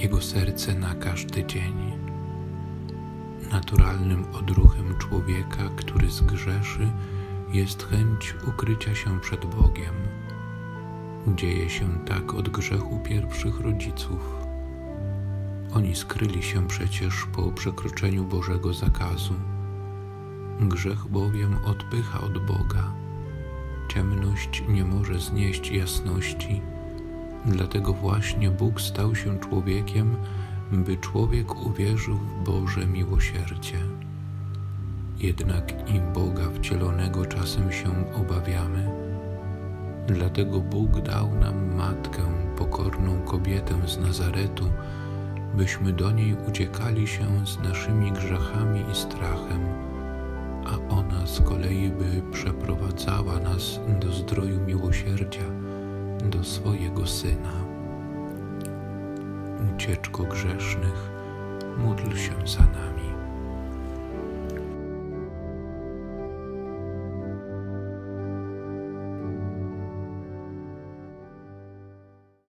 jego serce na każdy dzień. Naturalnym odruchem człowieka, który zgrzeszy, jest chęć ukrycia się przed Bogiem. Dzieje się tak od grzechu pierwszych rodziców. Oni skryli się przecież po przekroczeniu Bożego zakazu. Grzech bowiem odpycha od Boga. Ciemność nie może znieść jasności, dlatego właśnie Bóg stał się człowiekiem, by człowiek uwierzył w Boże miłosierdzie. Jednak i Boga wcielonego czasem się obawiamy. Dlatego Bóg dał nam matkę, pokorną kobietę z Nazaretu, byśmy do niej uciekali się z naszymi grzechami i strachem, a ona z kolei by przeprowadzała nas do do swojego Syna. Ucieczko grzesznych, módl się za nami.